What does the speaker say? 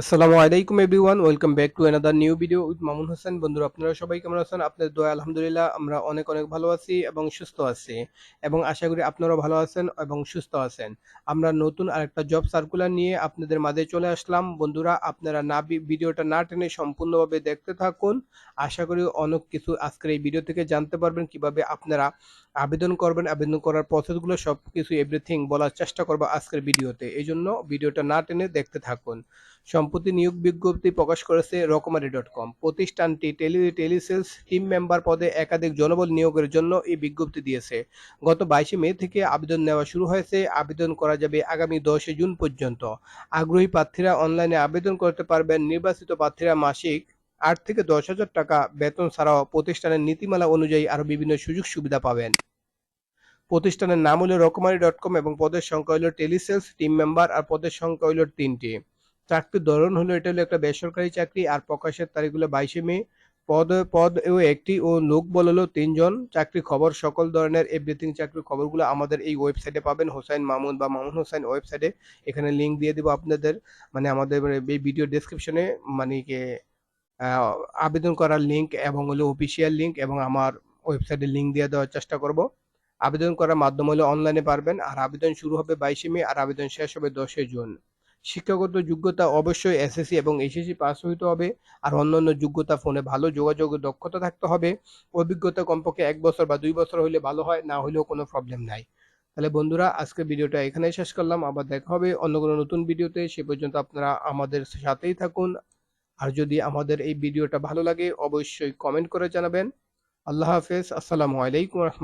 আসসালামু আলাইকুম everyone, welcome back to another new video with Mamun Hossain. বন্ধুরা, আপনারা সবাই কেমন আছেন? আপনাদের দোয়া, আলহামদুলিল্লাহ, আমরা অনেক অনেক ভালো আছি এবং সুস্থ আছি এবং আশা করি আপনারাও ভালো আছেন এবং সুস্থ আছেন। আমরা নতুন আরেকটা জব সার্কুলার নিয়ে আপনাদের মাঝে চলে আসলাম। বন্ধুরা, আপনারা না ভিডিওটা না টেনে সম্পূর্ণভাবে দেখতে থাকুন। আশা করি অনেক কিছু আজকের এই ভিডিও থেকে জানতে পারবেন, কীভাবে আপনারা আবেদন করবেন, আবেদন করার প্রসেসগুলো সব কিছু এভরিথিং বলার চেষ্টা করব আজকের ভিডিওতে এই জন্য ভিডিওটা না টেনে দেখতে থাকুন। সম্প্রতি নিয়োগ বিজ্ঞপ্তি প্রকাশ করেছে রকমারি ডট কম। প্রতিষ্ঠানটি টেলি, টেলিসেলস টিম মেম্বার পদে একাধিক জনবল নিয়োগের জন্য এই বিজ্ঞপ্তি দিয়েছে। গত বাইশে মে থেকে আবেদন নেওয়া শুরু হয়েছে। আবেদন করা যাবে আগামী দশে জুন পর্যন্ত। আগ্রহী প্রার্থীরা অনলাইনে আবেদন করতে পারবেন। নির্বাচিত প্রার্থীরা মাসিক আট থেকে দশ হাজার টাকা বেতন ছাড়াও প্রতিষ্ঠানের নীতিমালা অনুযায়ী আরও বিভিন্ন সুযোগ সুবিধা পাবেন। প্রতিষ্ঠানের নাম হলো রকমারি ডট কম এবং পদের সংখ্যা হলো টেলিসেলস টিম মেম্বার আর পদের সংখ্যা হলো তিনটি। চাকরির ধরন হলো, এটা হলো একটা বেসরকারি চাকরি আর প্রকাশের তারিখ হলো বাইশে মে। পদ পদ ও একটি ও লোক বল হলো তিনজন। চাকরি খবর, সকল ধরনের এভরিথিং চাকরির খবরগুলো আমাদের এই ওয়েবসাইটে পাবেন। হোসাইন মামুন বা মামুন হোসাইন ওয়েবসাইটে এখানে লিঙ্ক দিয়ে দেবো আপনাদের। মানে আমাদের এই ভিডিও ডেসক্রিপশনে মানে আবেদন করার লিঙ্ক এবং হলো অফিসিয়াল লিঙ্ক এবং আমার ওয়েবসাইটে লিঙ্ক দিয়ে দেওয়ার চেষ্টা করব। আবেদন করার মাধ্যম হলো অনলাইনে পারবেন। আর আবেদন শুরু হবে বাইশে মে আর আবেদন শেষ হবে দশই জুন। শিক্ষাগত যোগ্যতা অবশ্যই এসএসসি এবং এইচএসসি পাস হইতে হবে। আর অন্যান্য যোগ্যতা ফোনে ভালো যোগাযোগ দক্ষতা থাকতে হবে। অভিজ্ঞতা কমপক্ষে এক বছর বা দুই বছর হলে ভালো হয়, না হলেও কোনো প্রবলেম নাই। তাহলে বন্ধুরা, আজকে ভিডিওটা এখানেই শেষ করলাম। আবার দেখা হবে অন্য কোনো নতুন ভিডিওতে। সে পর্যন্ত আপনারা আমাদের সাথেই থাকুন। আর যদি আমাদের এই ভিডিওটা ভালো লাগে, অবশ্যই কমেন্ট করে জানাবেন। আল্লাহ হাফেজ। আসসালামু আলাইকুম রহমতুল্লাহ।